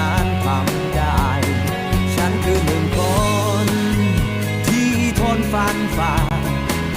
้น